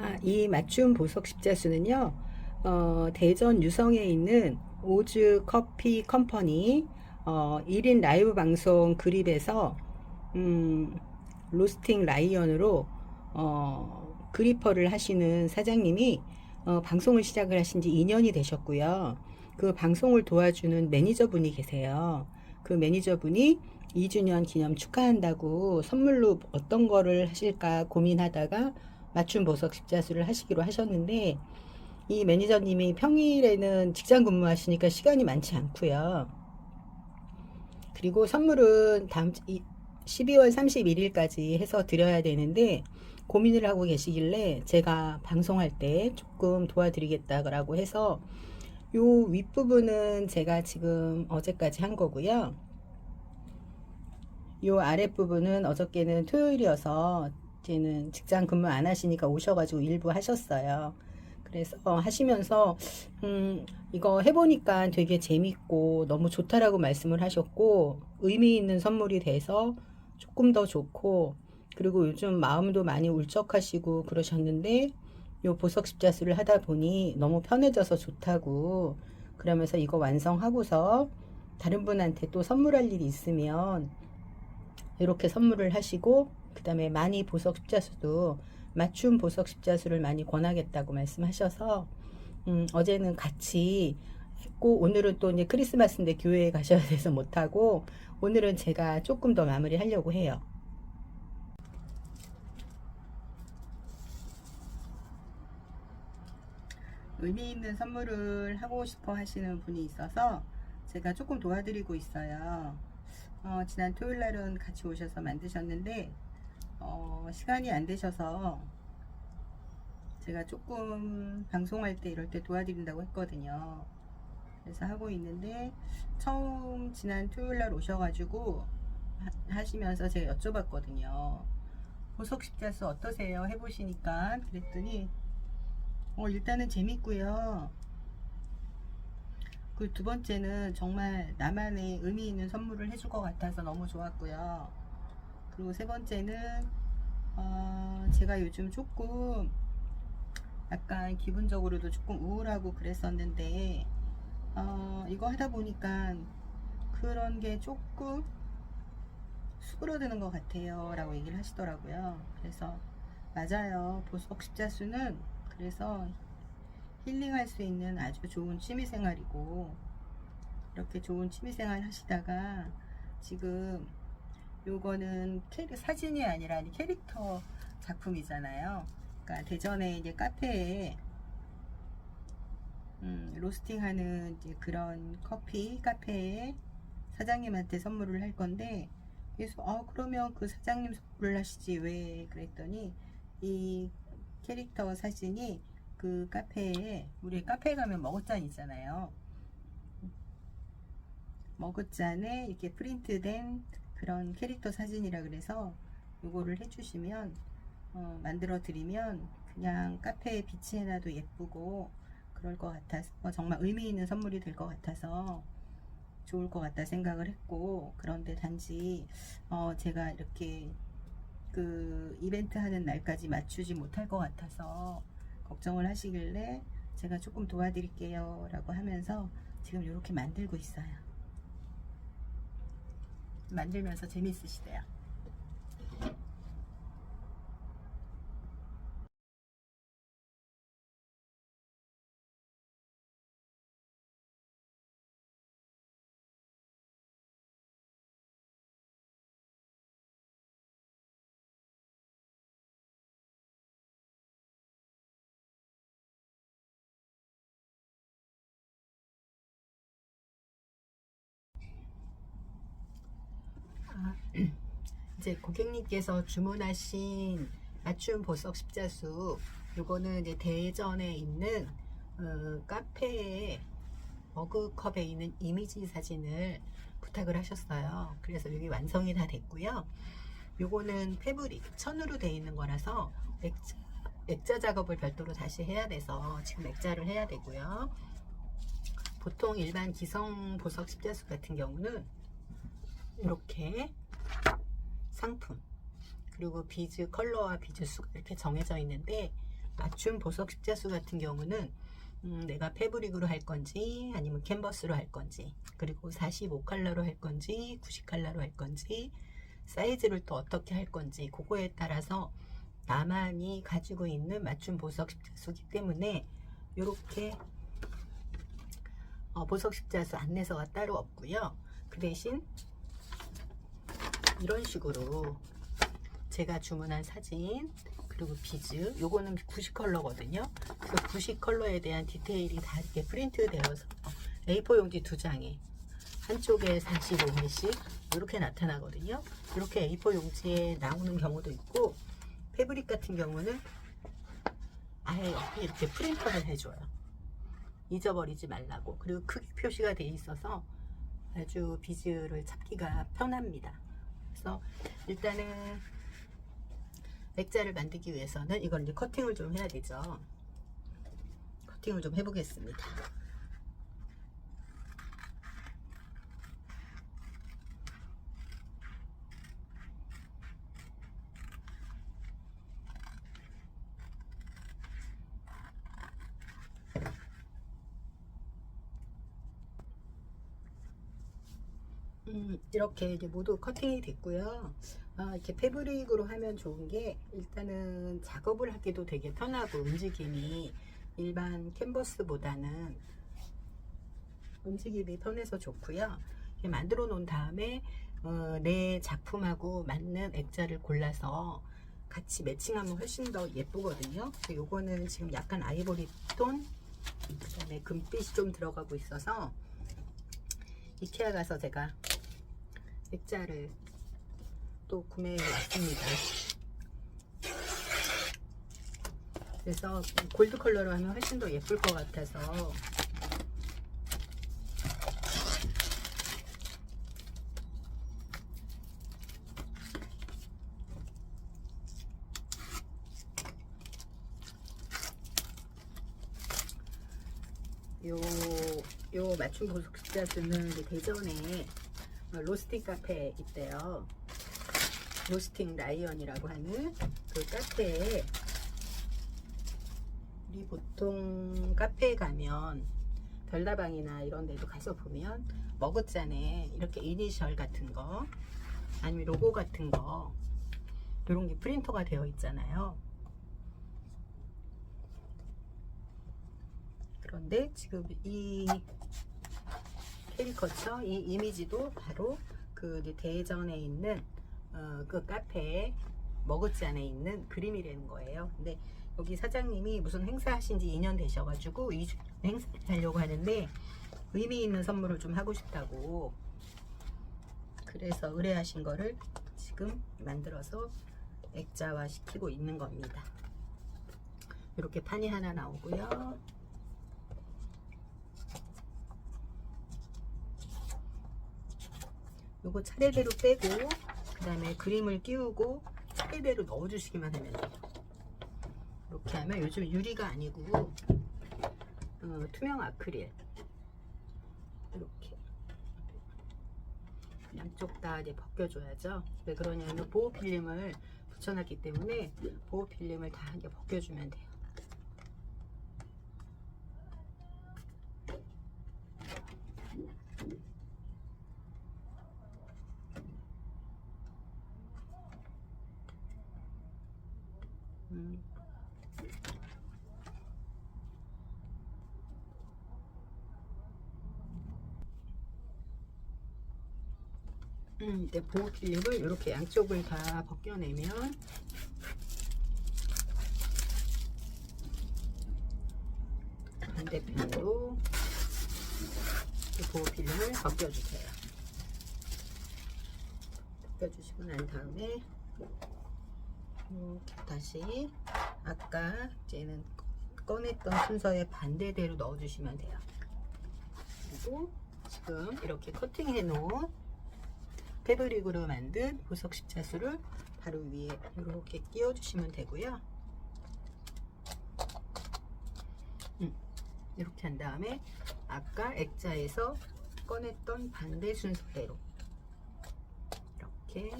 아, 이 맞춤 보석 십자수는요, 어, 대전 유성에 있는 오즈 커피 컴퍼니 어, 1인 라이브 방송 그립에서 음, 로스팅 라이언으로 어, 그리퍼를 하시는 사장님이 어, 방송을 시작을 하신 지 2년이 되셨고요. 그 방송을 도와주는 매니저분이 계세요. 그 매니저분이 2주년 기념 축하한다고 선물로 어떤 거를 하실까 고민하다가 맞춤 보석 십자수를 하시기로 하셨는데 이 매니저님이 평일에는 직장 근무하시니까 시간이 많지 않고요. 그리고 선물은 다음 주- 이- 12월 31일까지 해서 드려야 되는데 고민을 하고 계시길래 제가 방송할 때 조금 도와드리겠다고 해서 요 윗부분은 제가 지금 어제까지 한 거고요. 요 아랫부분은 어저께는 토요일이어서 이제는 직장 근무 안 하시니까 오셔가지고 일부 하셨어요. 그래서 하시면서 음 이거 해보니까 되게 재밌고 너무 좋다라고 말씀을 하셨고 의미 있는 선물이 돼서 조금 더 좋고 그리고 요즘 마음도 많이 울적하시고 그러셨는데 요 보석 십자수를 하다 보니 너무 편해져서 좋다고 그러면서 이거 완성하고서 다른 분한테 또 선물할 일이 있으면 이렇게 선물을 하시고 그 다음에 많이 보석 십자수도 맞춤 보석 십자수를 많이 권하겠다고 말씀하셔서 음, 어제는 같이 했고 오늘은 또 이제 크리스마스인데 교회에 가셔야 돼서 못하고 오늘은 제가 조금 더 마무리 하려고 해요. 의미 있는 선물을 하고 싶어 하시는 분이 있어서 제가 조금 도와드리고 있어요. 어, 지난 토요일 날은 같이 오셔서 만드셨는데 어, 시간이 안 되셔서 제가 조금 방송할 때 이럴 때 도와드린다고 했거든요. 그래서 하고 있는데 처음 지난 토요일 날 오셔가지고 하- 하시면서 제가 여쭤봤거든요. 보석 십자수 어떠세요? 해보시니까 그랬더니 어, 일단은 재밌고요. 그 두 번째는 정말 나만의 의미 있는 선물을 해줄 것 같아서 너무 좋았고요. 그리고 세 번째는 어, 제가 요즘 조금 약간 기분적으로도 조금 우울하고 그랬었는데 어, 이거 하다 보니까 그런 게 조금 수그러드는 것 같아요 라고 얘기를 하시더라고요. 그래서 맞아요. 보석 십자수는 그래서 힐링할 수 있는 아주 좋은 취미생활이고 이렇게 좋은 취미생활 하시다가 지금 요거는 캐- 사진이 아니라 캐릭터 작품이잖아요. 그러니까 대전에 이제 카페에 음, 로스팅하는 이제 그런 커피 카페에 사장님한테 선물을 할 건데 그래서 어 그러면 그 사장님 선물을 하시지 왜 그랬더니 이 캐릭터 사진이 그 카페에 우리 카페에 가면 머그잔 있잖아요. 머그잔에 이렇게 프린트된 그런 캐릭터 사진이라 그래서 요거를 해주시면 어, 만들어 드리면 그냥 카페에 비치해놔도 예쁘고 그럴 것 같아서 어, 정말 의미 있는 선물이 될 것 같아서 좋을 것 같다 생각을 했고 그런데 단지 어, 제가 이렇게 그 이벤트 하는 날까지 맞추지 못할 것 같아서 걱정을 하시길래 제가 조금 도와드릴게요 라고 하면서 지금 이렇게 만들고 있어요 만들면서 재밌으시대요 이제 고객님께서 주문하신 맞춤 보석 십자수 요거는 이제 대전에 있는 어, 카페에 머그컵에 있는 이미지 사진을 부탁을 하셨어요. 그래서 여기 완성이 다 됐고요. 요거는 패브릭 천으로 되어 있는 거라서 액자, 액자 작업을 별도로 다시 해야 돼서 지금 액자를 해야 되고요. 보통 일반 기성 보석 십자수 같은 경우는 이렇게 상품 그리고 비즈 컬러와 비즈 수가 이렇게 정해져 있는데 맞춤 보석 십자수 같은 경우는 음, 내가 패브릭으로 할 건지 아니면 캔버스로 할 건지 그리고 45칼라로 할 건지 90칼라로 할 건지 사이즈를 또 어떻게 할 건지 그거에 따라서 나만이 가지고 있는 맞춤 보석 십자수기 때문에 이렇게 어, 보석 십자수 안내서가 따로 없고요. 그 대신 이런 식으로 제가 주문한 사진 그리고 비즈 요거는 90 컬러거든요. 그래서 90 컬러에 대한 디테일이 다 이렇게 프린트 되어서 A4 용지 두 장에 한쪽에 45ml 이렇게 나타나거든요. 이렇게 A4 용지에 나오는 경우도 있고 패브릭 같은 경우는 아예 이렇게 프린터를 해줘요. 잊어버리지 말라고. 그리고 크기 표시가 돼 있어서 아주 비즈를 찾기가 편합니다. 그래서 일단은 액자를 만들기 위해서는 이걸 이제 커팅을 좀 해야 되죠. 커팅을 좀 해보겠습니다. 음, 이렇게 이제 모두 커팅이 됐고요. 아, 이렇게 패브릭으로 하면 좋은 게 일단은 작업을 하기도 되게 편하고 움직임이 일반 캔버스보다는 움직임이 편해서 좋고요. 만들어 놓은 다음에 어, 내 작품하고 맞는 액자를 골라서 같이 매칭하면 훨씬 더 예쁘거든요. 요거는 지금 약간 아이보리 톤, 그 다음에 금빛이 좀 들어가고 있어서 이케아 가서 제가 액자를 또 구매해 왔습니다. 그래서 골드 컬러로 하면 훨씬 더 예쁠 것 같아서 요, 요 맞춤 보석 십자수는 이제 대전에 어, 로스팅 카페 있대요. 로스팅 라이언이라고 하는 그 카페에 우리 보통 카페에 가면 별다방이나 이런 데도 가서 보면 머그잔에 이렇게 이니셜 같은 거 아니면 로고 같은 거 이런 게 프린터가 되어 있잖아요. 그런데 지금 이 캐리커처 이 이미지도 바로 그 대전에 있는 어, 그 카페에 머그잔에 있는 그림이라는 거예요. 근데 여기 사장님이 무슨 행사 하신 지 2년 되셔가지고 2주 행사를 하려고 하는데 의미 있는 선물을 좀 하고 싶다고 그래서 의뢰하신 거를 지금 만들어서 액자화 시키고 있는 겁니다. 이렇게 판이 하나 나오고요. 요거 차례대로 빼고 그 다음에 그림을 끼우고 차례대로 넣어주시기만 하면 돼요. 이렇게 하면 요즘 유리가 아니고 어, 투명 아크릴 이렇게 양쪽 다 이제 벗겨줘야죠. 왜 그러냐면 보호 필름을 붙여놨기 때문에 보호 필름을 다 이제 벗겨주면 돼요. 음. 음, 이제 보호 필름을 이렇게 양쪽을 다 벗겨내면 반대편으로 이 보호 필름을 벗겨주세요. 벗겨주시고 난 다음에 이렇게 다시 아까 이제는 꺼냈던 순서의 반대대로 넣어주시면 돼요. 그리고 지금 이렇게 커팅해 놓은 패브릭으로 만든 보석 십자수를 바로 위에 이렇게 끼워주시면 되고요. 음, 이렇게 한 다음에 아까 액자에서 꺼냈던 반대 순서대로 이렇게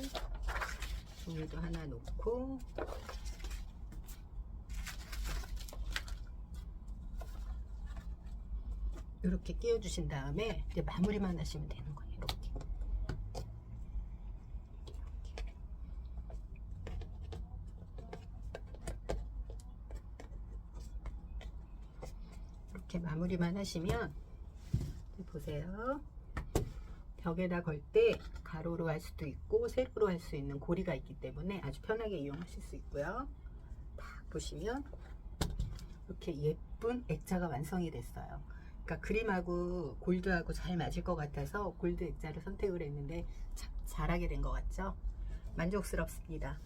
종이도 하나 놓고 이렇게 끼워주신 다음에 이제 마무리만 하시면 되는 거예요. 마무리만 하시면 보세요. 벽에다 걸 때 가로로 할 수도 있고 세로로 할 수 있는 고리가 있기 때문에 아주 편하게 이용하실 수 있고요. 딱 보시면 이렇게 예쁜 액자가 완성이 됐어요. 그러니까 그림하고 골드하고 잘 맞을 것 같아서 골드 액자를 선택을 했는데 참 잘하게 된 것 같죠? 만족스럽습니다.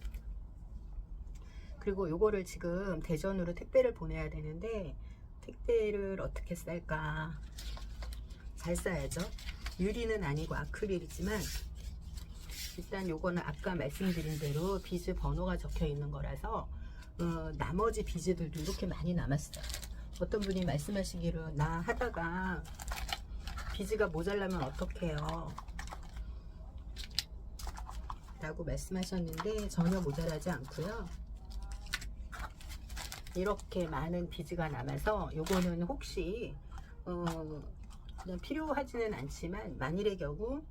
그리고 요거를 지금 대전으로 택배를 보내야 되는데 택배를 어떻게 쌀까? 잘 싸야죠. 유리는 아니고 아크릴이지만 일단 요거는 아까 말씀드린 대로 비즈 번호가 적혀 있는 거라서 어, 나머지 비즈들도 이렇게 많이 남았어요. 어떤 분이 말씀하시기를 나 하다가 비즈가 모자라면 어떡해요? 라고 말씀하셨는데 전혀 모자라지 않고요. 이렇게 많은 비즈가 남아서 요거는 혹시 어, 필요하지는 않지만 만일의 경우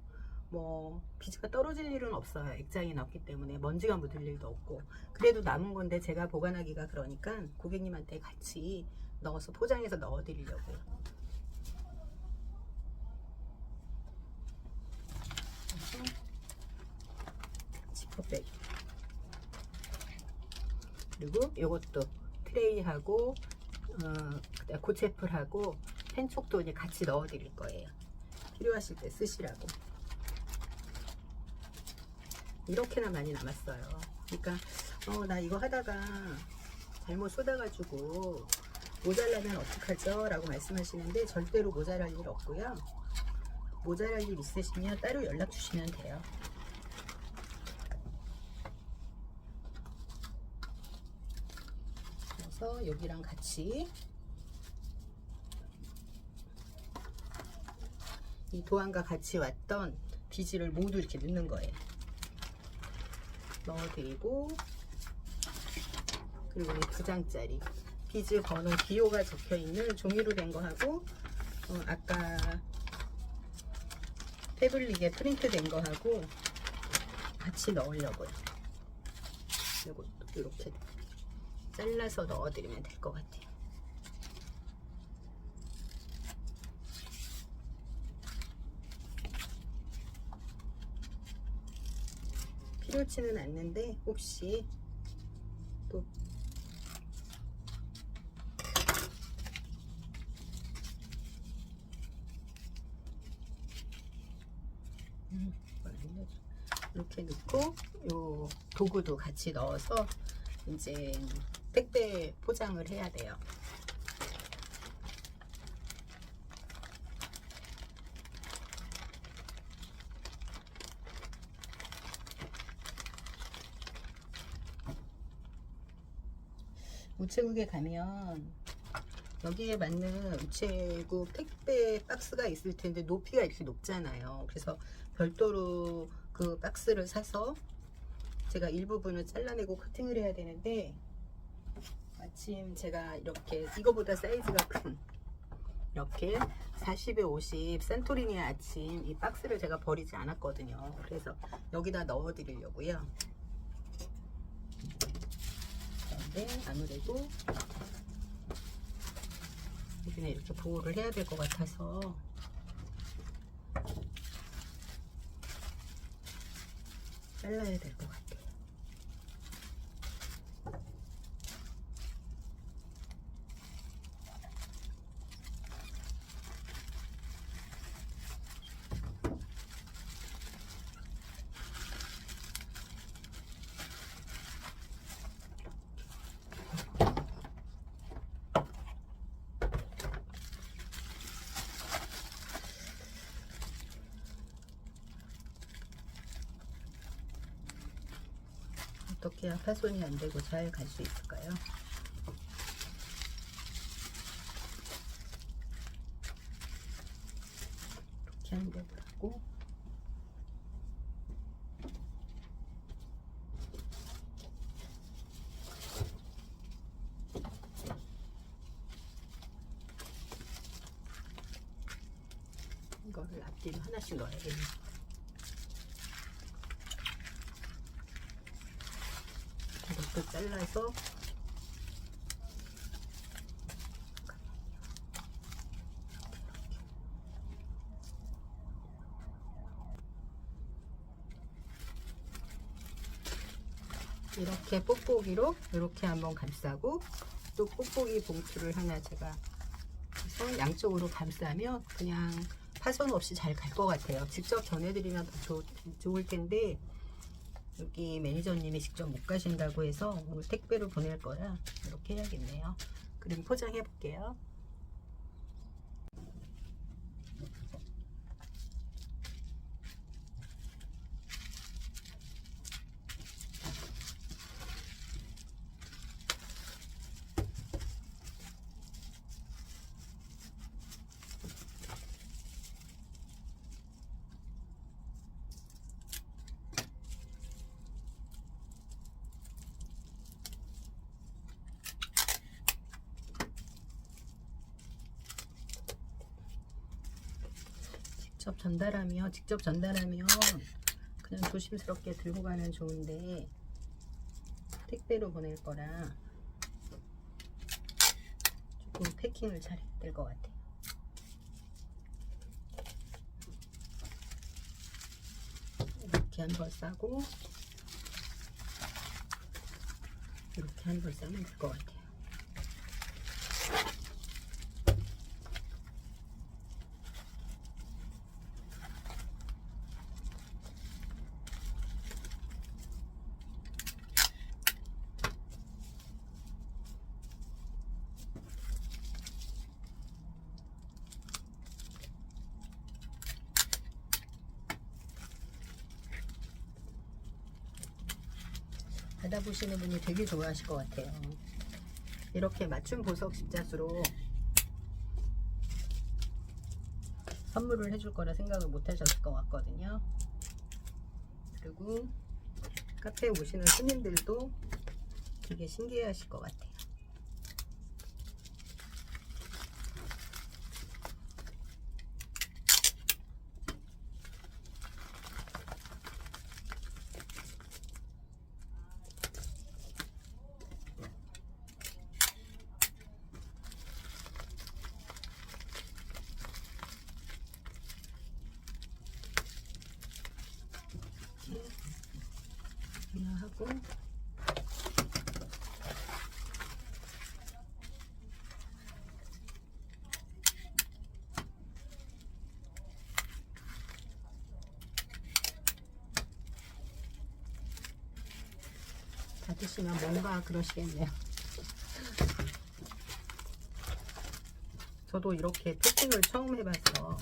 뭐 비즈가 떨어질 일은 없어요. 액장이 넣기 때문에 먼지가 묻을 일도 없고 그래도 남은 건데 제가 보관하기가 그러니까 고객님한테 같이 넣어서 포장해서 넣어 드리려고요. 그래서 지퍼백 그리고 이것도 트레이하고 어, 고체풀하고 펜촉도 이제 같이 넣어 드릴 거예요. 필요하실 때 쓰시라고. 이렇게나 많이 남았어요. 그러니까 어, 나 이거 하다가 잘못 쏟아가지고 모자라면 어떡하죠? 라고 말씀하시는데 절대로 모자랄 일 없고요. 모자랄 일 있으시면 따로 연락 주시면 돼요. 여기랑 같이 이 도안과 같이 왔던 비즈를 모두 이렇게 넣는 거예요. 넣어드리고 그리고 이두 장짜리 비즈 번호 기호가 적혀 있는 종이로 된 거하고 어, 아까 태블릿에 프린트 된 거하고 같이 넣으려고요. 이것도 이렇게 잘라서 넣어드리면 될 것 같아요. 필요치는 않는데 혹시 또 음. 이렇게 넣고 요 도구도 같이 넣어서 이제 택배 포장을 해야 돼요. 우체국에 가면 여기에 맞는 우체국 택배 박스가 있을 텐데 높이가 이렇게 높잖아요. 그래서 별도로 그 박스를 사서 제가 일부분을 잘라내고 커팅을 해야 되는데 마침 제가 이렇게 이거보다 사이즈가 큰 이렇게 40에 50 산토리니 아침 이 박스를 제가 버리지 않았거든요. 그래서 여기다 넣어 드리려고요. 그런데 아무래도 여기는 이렇게 보호를 해야 될 것 같아서 잘라야 될 것 같아요. 어떻게 해야 파손이 안 되고 잘 갈 수 있을까요? 이렇게 한 대로 하고 앞뒤로 하나씩 넣어야겠네. 잘라서 이렇게 뽁뽁이로 이렇게 한번 감싸고 또 뽁뽁이 봉투를 하나 제가 해서 양쪽으로 감싸면 그냥 파손 없이 잘 갈 것 같아요. 직접 전해드리면 더 좋, 좋을 텐데 여기 매니저님이 직접 못 가신다고 해서 오늘 택배로 보낼 거라 이렇게 해야겠네요. 그럼 포장해 볼게요. 직접 전달하며 직접 전달하면 그냥 조심스럽게 들고 가면 좋은데 택배로 보낼 거라 조금 패킹을 잘 해야 될 것 같아요. 이렇게 한 번 싸고 이렇게 한 번 싸면 될 것 같아요. 받아보시는 분이 되게 좋아하실 것 같아요. 이렇게 맞춤 보석 십자수로 선물을 해줄 거라 생각을 못 하셨을 것 같거든요. 그리고 카페에 오시는 손님들도 되게 신기해 하실 것 같아요. 하고 받으시면 뭔가 그러시겠네요. 저도 이렇게 패킹을 처음 해봐서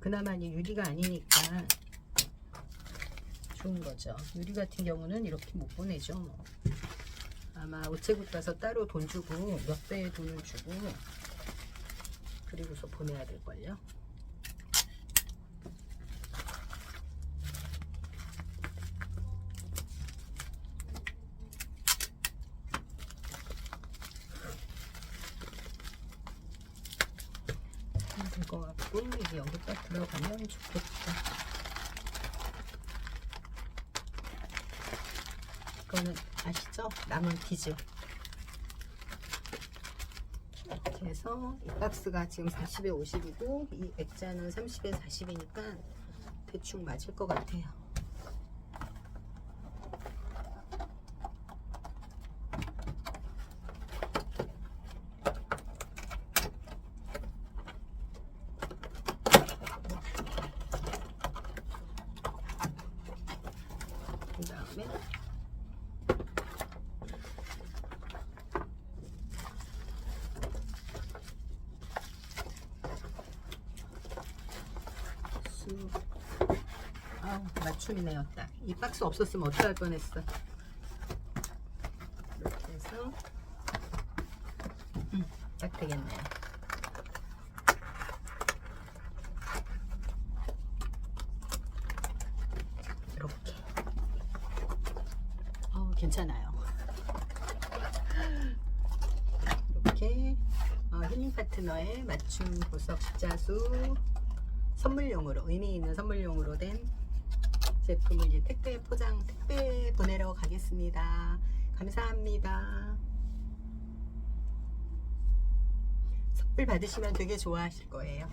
그나마 이 유리가 아니니까 좋은 거죠. 유리 같은 경우는 이렇게 못 보내죠. 뭐. 아마 우체국 가서 따로 돈 주고 몇 배의 돈을 주고 그리고서 보내야 될걸요. 될것 같고 이게 여기 딱 들어가면 좋겠다. 이거는 아시죠? 남은 비즈. 이렇게 해서 이 박스가 지금 40에 50이고 이 액자는 30에 40이니까 대충 맞을 것 같아요. 그 다음에 수 아우 맞춤이네요 딱. 이 박스 없었으면 어떡할 뻔했어. 이렇게 해서 음, 딱 되겠네요. 이렇게. 어 괜찮아요. 이렇게 어, 힘 파트너의 맞춤 보석 십자수 선물용으로 의미 있는 선물용으로 된 제품을 이제 택배 포장 택배 보내러 가겠습니다. 감사합니다. 선물 받으시면 되게 좋아하실 거예요.